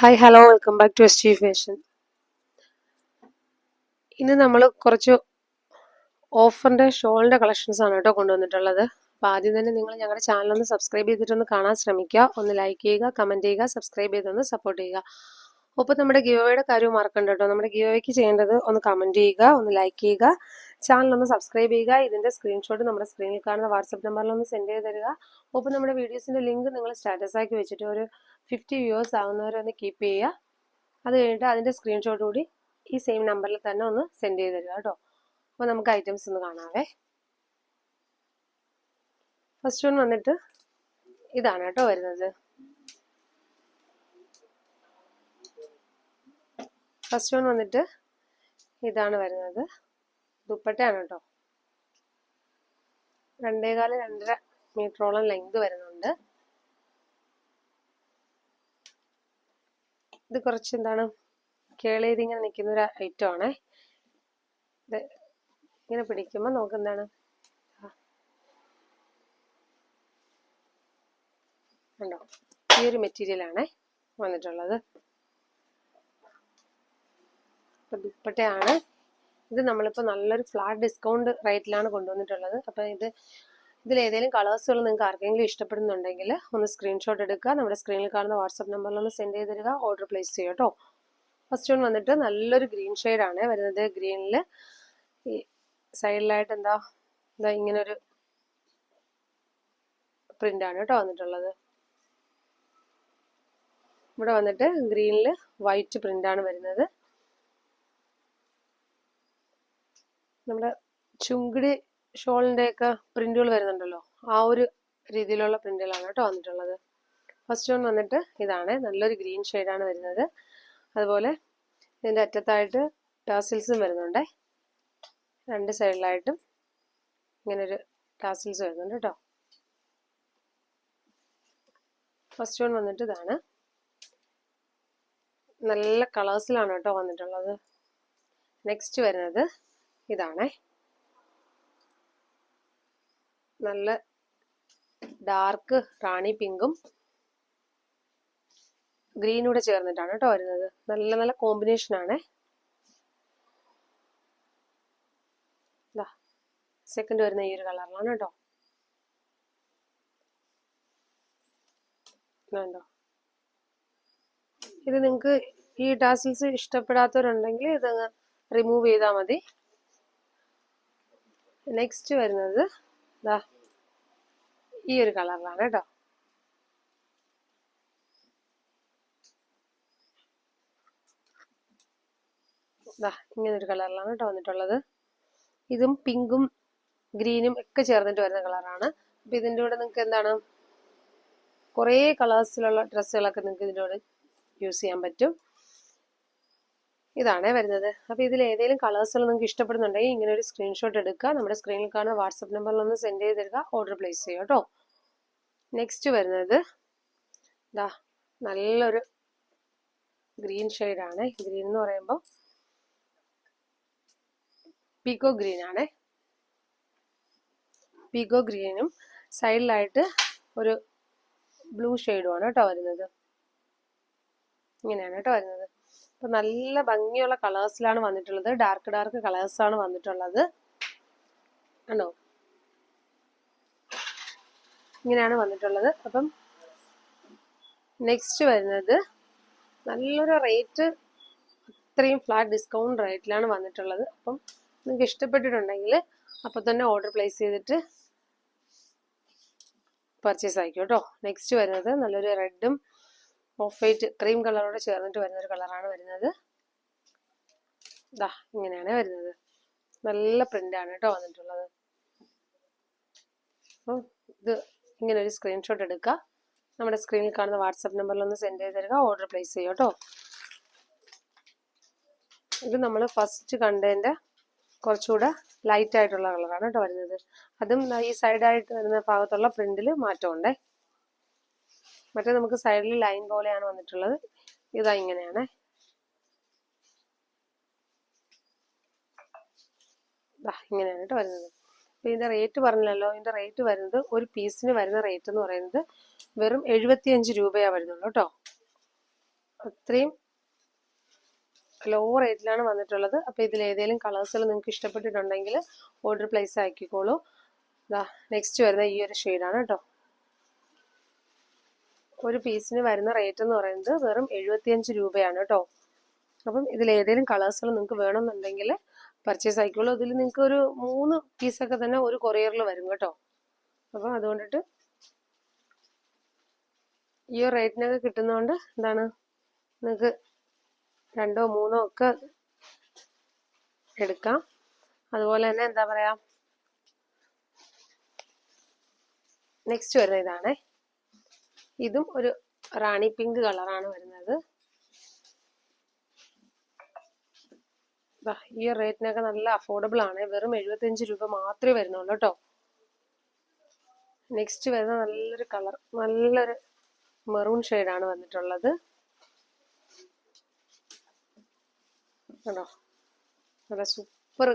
Hi hello welcome back to S T fashion ഇന്ന് നമ്മൾ കുറച്ച് ഓഫറിന്റെ ഷോളിന്റെ കളക്ഷൻസ് ആണ് കേട്ടോ കൊണ്ടുവന്നിട്ടുള്ളത്. അപ്പോൾ ആദ്യം തന്നെ നിങ്ങൾ ഞങ്ങളുടെ ചാനൽ ഒന്ന് സബ്സ്ക്രൈബ് ചെയ്തിട്ടൊന്ന് കാണാൻ ശ്രമിക്കുക. ഒന്ന് ലൈക്ക് ചെയ്യുക കമന്റ് ചെയ്യുക സബ്സ്ക്രൈബ് ചെയ്തൊന്ന് സപ്പോർട്ട് ചെയ്യുക. ഒപ്പം നമ്മുടെ ഗിയോയുടെ കാര്യവും മറക്കണ്ട കേട്ടോ. നമ്മുടെ ഗിയോയ്ക്ക് ചെയ്യേണ്ടത് ഒന്ന് കമന്റ് ചെയ്യുക ഒന്ന് ലൈക്ക് ചെയ്യുക. ചാനൽ ഒന്ന് സബ്സ്ക്രൈബ് ചെയ്യുക. ഇതിന്റെ സ്ക്രീൻഷോട്ട് നമ്മുടെ സ്ക്രീനിൽ കാണുന്ന വാട്സപ്പ് നമ്പറിൽ ഒന്ന് സെൻഡ് ചെയ്ത് തരിക. ഒപ്പം നമ്മുടെ വീഡിയോസിന്റെ ലിങ്ക് നിങ്ങൾ സ്റ്റാറ്റസ് ആക്കി വെച്ചിട്ട് ഒരു ഫിഫ്റ്റി വ്യൂവേഴ്സ് ആവുന്നവരെ ഒന്ന് കീപ്പ് ചെയ്യുക. അത് കഴിഞ്ഞിട്ട് അതിന്റെ സ്ക്രീൻഷോട്ട് കൂടി ഈ സെയിം നമ്പറിൽ തന്നെ ഒന്ന് സെൻഡ് ചെയ്ത് തരിക കേട്ടോ. അപ്പോൾ നമുക്ക് ഐറ്റംസ് ഒന്ന് കാണാവേ. ഫസ്റ്റ് വൺ വന്നിട്ട് ഇതാണ് കേട്ടോ വരുന്നത്. ഫസ്റ്റ് വൺ വന്നിട്ട് ഇതാണ് വരുന്നത്. ദുപ്പട്ടയാണ് കേട്ടോ രണ്ടേകാൽ രണ്ടര മീറ്ററോളം ലെങ്ത് വരുന്നുണ്ട്. ഇത് കുറച്ച് എന്താണ് കേളേരി ഇങ്ങനെ നിൽക്കുന്ന ഒരു ഐറ്റം ആണേ. ഇത് ഇങ്ങനെ പിടിക്കുമ്പോൾ നമുക്ക് എന്താണ് ഉണ്ടോ ഈ ഒരു മെറ്റീരിയൽ ആണേ വന്നിട്ടുള്ളത്. ദുപ്പട്ടയാണ് ഇത് നമ്മളിപ്പോൾ നല്ലൊരു ഫ്ലാറ്റ് ഡിസ്കൗണ്ട് റേറ്റിലാണ് കൊണ്ടുവന്നിട്ടുള്ളത്. അപ്പോൾ ഇത് ഇതിലേതെങ്കിലും കളേഴ്സുകൾ നിങ്ങൾക്ക് ആർക്കെങ്കിലും ഇഷ്ടപ്പെടുന്നുണ്ടെങ്കിൽ ഒന്ന് സ്ക്രീൻഷോട്ട് എടുക്കുക. നമ്മുടെ സ്ക്രീനിൽ കാണുന്ന വാട്സപ്പ് നമ്പറിൽ ഒന്ന് സെൻഡ് ചെയ്ത് തരിക ഓർഡർ പ്ലേസ് ചെയ്യുക കേട്ടോ ഫസ്റ്റ് വൺ വന്നിട്ട് നല്ലൊരു ഗ്രീൻ ആണ്. വരുന്നത് ഗ്രീനിൽ ഈ സൈഡിലായിട്ട് എന്താ എന്താ ഇങ്ങനൊരു പ്രിന്റാണ് കേട്ടോ വന്നിട്ടുള്ളത്. ഇവിടെ വന്നിട്ട് ഗ്രീനിൽ വൈറ്റ് പ്രിന്റ് ആണ് വരുന്നത്. നമ്മുടെ ചുങ്കിടി ഷോളിന്റെ ഒക്കെ പ്രിന്റുകൾ വരുന്നുണ്ടല്ലോ. ആ ഒരു രീതിയിലുള്ള പ്രിന്റുകളാണ് കേട്ടോ വന്നിട്ടുള്ളത്. ഫസ്റ്റ് വൺ വന്നിട്ട് ഇതാണ്. നല്ലൊരു ഗ്രീൻ ആണ് വരുന്നത്. അതുപോലെ ഇതിന്റെ അറ്റത്തായിട്ട് ടാസിൽസും വരുന്നുണ്ട്. രണ്ട് സൈഡിലായിട്ടും ഇങ്ങനെ ഒരു ടാസിൽസ് വരുന്നുണ്ട് കേട്ടോ. ഫസ്റ്റ് വൺ വന്നിട്ട് ഇതാണ്. നല്ല കളേഴ്സിലാണ് കേട്ടോ വന്നിട്ടുള്ളത്. നെക്സ്റ്റ് വരുന്നത് ഇതാണേ. നല്ല ഡാർക്ക് റാണി പിങ്കും ഗ്രീനൂടെ ചേർന്നിട്ടാണ് കേട്ടോ വരുന്നത്. നല്ല നല്ല കോമ്പിനേഷൻ ആണ്. സെക്കൻഡ് വരുന്ന ഈ ഒരു കളറിലാണ് കേട്ടോ. വേണ്ടോ ഇത് നിങ്ങൾക്ക് ഈ ടാസിൽസ് ഇഷ്ടപ്പെടാത്തവരുണ്ടെങ്കിൽ ഇത് റിമൂവ് ചെയ്താൽ മതി. നെക്സ്റ്റ് വരുന്നത് ദാ ഈ ഒരു കളറിലാണ് കേട്ടോ. ദാ ഇങ്ങനെ ഒരു കളറിലാണ് കേട്ടോ വന്നിട്ടുള്ളത്. ഇതും പിങ്കും ഗ്രീനും ഒക്കെ ചേർന്നിട്ട് വരുന്ന കളറാണ് അപ്പൊ ഇതിന്റെ കൂടെ നിങ്ങൾക്ക് എന്താണ്? കുറേ കളേഴ്സിലുള്ള ഡ്രസ്സുകളൊക്കെ നിങ്ങൾക്ക് ഇതിന്റെ കൂടെ യൂസ് ചെയ്യാൻ പറ്റും. ഇതാണേ വരുന്നത്. അപ്പോൾ ഇതിൽ ഏതെങ്കിലും കളേഴ്സുകൾ നിങ്ങൾക്ക് ഇഷ്ടപ്പെടുന്നുണ്ടെങ്കിൽ ഇങ്ങനെ ഒരു സ്ക്രീൻഷോട്ട് എടുക്കുക. നമ്മുടെ സ്ക്രീനിൽ കാണുന്ന വാട്സപ്പ് നമ്പറിൽ ഒന്ന് സെൻഡ് ചെയ്ത് തരിക ഓർഡർ പ്ലേസ് ചെയ്യുക കേട്ടോ നെക്സ്റ്റ് വരുന്നത് ഇതാ നല്ലൊരു ഗ്രീൻ ആണ്. ഗ്രീൻ എന്ന് പറയുമ്പോൾ പീക്കോ ഗ്രീൻ ആണേ. പീക്കോ ഗ്രീനും സൈഡിലായിട്ട് ഒരു ബ്ലൂ ഷെയ്ഡുമാണ് കേട്ടോ വരുന്നത്. ഇങ്ങനെയാണ് കേട്ടോ വരുന്നത്. അപ്പൊ നല്ല ഭംഗിയുള്ള കളേഴ്സിലാണ് വന്നിട്ടുള്ളത്. ഡാർക്ക് ഡാർക്ക് കളേഴ്സ് ആണ് വന്നിട്ടുള്ളത്. ആണോ ഇങ്ങനെയാണ് വന്നിട്ടുള്ളത്. അപ്പം നെക്സ്റ്റ് വരുന്നത് നല്ലൊരു റേറ്റ് അത്രയും ഫ്ലാറ്റ് ഡിസ്കൗണ്ട് റേറ്റിലാണ് വന്നിട്ടുള്ളത്. അപ്പം നിങ്ങൾക്ക് ഇഷ്ടപ്പെട്ടിട്ടുണ്ടെങ്കിൽ അപ്പം തന്നെ ഓർഡർ പ്ലേസ് ചെയ്തിട്ട് പർച്ചേസ് ആയിക്കോട്ടോ നെക്സ്റ്റ് വരുന്നത് നല്ലൊരു റെഡും ഓഫ് വൈറ്റ് ക്രീം കളറോട് ചേർന്നിട്ട് വരുന്ന ഒരു കളറാണ് വരുന്നത്. ഇതാ ഇങ്ങനെയാണ് വരുന്നത്. നല്ല പ്രിന്റാണ് കേട്ടോ വന്നിട്ടുള്ളത്. അപ്പം ഇത് ഇങ്ങനെ ഒരു സ്ക്രീൻഷോട്ട് എടുക്കുക. നമ്മുടെ സ്ക്രീനിൽ കാണുന്ന വാട്സപ്പ് നമ്പറിൽ ഒന്ന് സെൻഡ് ചെയ്ത് തരിക. ഓർഡർ പ്ലേസ് ചെയ്യുക കേട്ടോ. ഇത് നമ്മൾ ഫസ്റ്റ് കണ്ടതിന്റെ കുറച്ചുകൂടെ ലൈറ്റ് ആയിട്ടുള്ള കളറാണ് കേട്ടോ വരുന്നത്. അതും ഈ സൈഡായിട്ട് വരുന്ന ഭാഗത്തുള്ള പ്രിന്റിൽ മാറ്റമുണ്ടേ മറ്റേ നമുക്ക് സൈഡിൽ ലൈൻ പോലെയാണ് വന്നിട്ടുള്ളത്. ഇതാ ഇങ്ങനെയാണ്. ഇങ്ങനെയാണ് കേട്ടോ വരുന്നത്. അപ്പോൾ ഇതിന്റെ റേറ്റ് പറഞ്ഞല്ലോ ഇതിന്റെ റേറ്റ് വരുന്നത് ഒരു പീസിന് വരുന്ന റേറ്റ് എന്ന് പറയുന്നത് വെറും എഴുപത്തിയഞ്ച് രൂപയാണ് വരുന്നുള്ളൂ കേട്ടോ. അത്രയും ലോ റേറ്റിലാണ് വന്നിട്ടുള്ളത്. അപ്പോൾ ഇതിൽ ഏതെങ്കിലും കളേഴ്സുകൾ നിങ്ങൾക്ക് ഇഷ്ടപ്പെട്ടിട്ടുണ്ടെങ്കിൽ ഓർഡർ പ്ലേസ് ആക്കിക്കോളൂ. നെക്സ്റ്റ് വരുന്ന ഈ ഒരു ഷെയ്ഡാണ് കേട്ടോ. ഒരു പീസിന് വരുന്ന റേറ്റ് എന്ന് പറയുന്നത് വെറും എഴുപത്തിയഞ്ച് രൂപയാണ് കേട്ടോ അപ്പം ഇതിൽ ഏതെങ്കിലും കളേഴ്സുകൾ നിങ്ങൾക്ക് വേണമെന്നുണ്ടെങ്കിൽ പർച്ചേസ് ആയിക്കോളൂ. ഇതിൽ നിങ്ങൾക്ക് ഒരു മൂന്ന് പീസൊക്കെ തന്നെ ഒരു കൊറിയറിൽ വരും കേട്ടോ. അപ്പം അതുകൊണ്ടിട്ട് ഈ റേറ്റിനൊക്കെ കിട്ടുന്നതുകൊണ്ട് എന്താണ്? നിങ്ങൾക്ക് രണ്ടോ മൂന്നോ ഒക്കെ എടുക്കാം. അതുപോലെ തന്നെ എന്താ പറയാ? നെക്സ്റ്റ് വരുന്ന ഇതാണേ. ഇതും ഒരു റാണി പിങ്ക് കളറാണ് വരുന്നത്. ഈ റേറ്റിനൊക്കെ നല്ല അഫോർഡബിൾ ആണ്. വെറും എഴുപത്തഞ്ച് രൂപ മാത്രമേ വരുന്നുള്ളൂ കേട്ടോ. നെക്സ്റ്റ് വരുന്ന നല്ലൊരു കളർ നല്ലൊരു മെറൂൺ ആണ് വന്നിട്ടുള്ളത്. കണ്ടോ? നല്ല സൂപ്പർ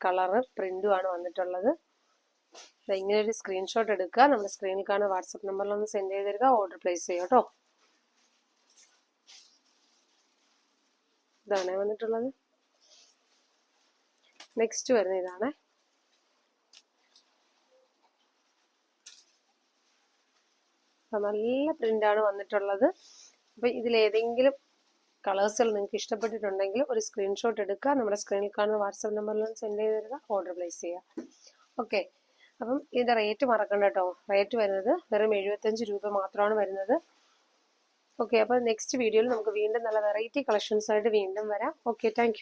കളറ് പ്രിന്റും ആണ് വന്നിട്ടുള്ളത്. ഇങ്ങനെ ഒരു സ്ക്രീൻഷോട്ട് എടുക്കുക നമ്മുടെ സ്ക്രീനിൽ കാണുന്ന വാട്സപ്പ് നമ്പറിൽ ഒന്ന് സെൻഡ് ചെയ്ത് തരിക. ഓർഡർ പ്ലേസ് ചെയ്യുക കേട്ടോ. ഇതാണ് വന്നിട്ടുള്ളത്. നെക്സ്റ്റ് വരുന്ന ഇതാണ്. നല്ല പ്രിന്റാണ് വന്നിട്ടുള്ളത്. അപ്പൊ ഇതിൽ ഏതെങ്കിലും കളേഴ്സുകൾ നിങ്ങൾക്ക് ഇഷ്ടപ്പെട്ടിട്ടുണ്ടെങ്കിൽ ഒരു സ്ക്രീൻഷോട്ട് എടുക്കുക നമ്മുടെ സ്ക്രീനിൽ കാണുന്ന വാട്സപ്പ് നമ്പറിൽ സെൻഡ് ചെയ്ത് തരിക. ഓർഡർ പ്ലേസ് ചെയ്യുക ഓക്കെ അപ്പം ഇതിന്റെ റേറ്റ് മറക്കണ്ട കേട്ടോ റേറ്റ് വരുന്നത് വെറും എഴുപത്തഞ്ച് രൂപ മാത്രമാണ് വരുന്നത്. ഓക്കെ അപ്പോൾ നെക്സ്റ്റ് വീഡിയോയിൽ നമുക്ക് വീണ്ടും നല്ല വെറൈറ്റി കളക്ഷൻസ് ആയിട്ട് വീണ്ടും വരാം. Okay thank